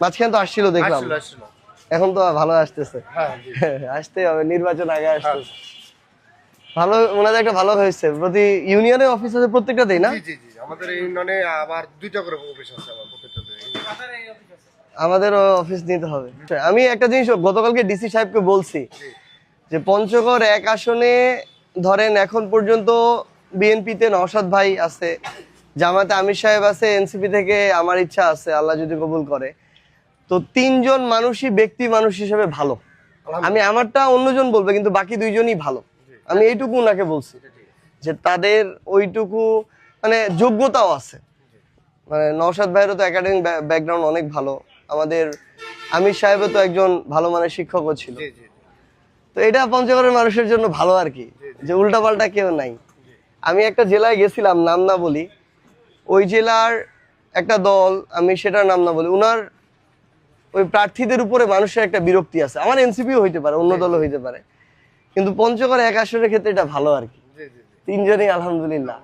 মাঝখানে তো আসছিল দেখলাম। এখন তো ভালো আসতেছে। হ্যাঁ আসতে হবে নির্বাচন আগে আসতেছে। ভালো ওনাদের একটা ভালো হয়েছে। প্রতি ইউনিয়নের অফিস আছে প্রত্যেকটাতেই না? জি জি জি আমাদের ইউনিয়নে আবার দুইটা করে অফিস আছে আমার প্রত্যেকটাতে আমাদেরও অফিস নিতে হবে। আমি একটা জিনিস গতকালকে ডিসি সাহেবকে বলছি যে পঞ্চগড় এক আসনে ধরেন এখন পর্যন্ত বিএনপিতে নওশাদ ভাই আছে জামাতে আমির সাহেব আছে এনসিপি থেকে আমার ইচ্ছা আছে আল্লাহ যদি কবুল করে। তো তিনজন মানুষই ব্যক্তি মানুষ হিসেবে ভালো। আমি আমারটা অন্যজন বলবে কিন্তু বাকি দুইজনই ভালো। আমি এইটুকু ওনাকে বলছি যে তাদের ওইটুকু মানে যোগ্যতাও আছে। মানে নওশাদ ভাইয়েরও তো একাডেমিক ব্যাকগ্রাউন্ড অনেক ভালো। আমাদের আমির সাহেবও তো একজন ভালো মানের শিক্ষকও ছিল। তো এটা পঞ্চগড়ের মানুষের জন্য ভালো আর কি। যে উল্টাপাল্টা কেউ নাই। আমি একটা জেলায় গেছিলাম নাম না বলি। ওই জেলার একটা দল আমি সেটার নাম না বলি। উনার ওই প্রার্থীদের উপরে মানুষের একটা বিরক্তি আছে। আমার এনসিপিও হইতে পারে অন্য দলও হইতে পারে। কিন্তু পঞ্চগড় এক আসনের ক্ষেত্রে এটা ভালো আর কি। তিনজনই আলহামদুলিল্লাহ।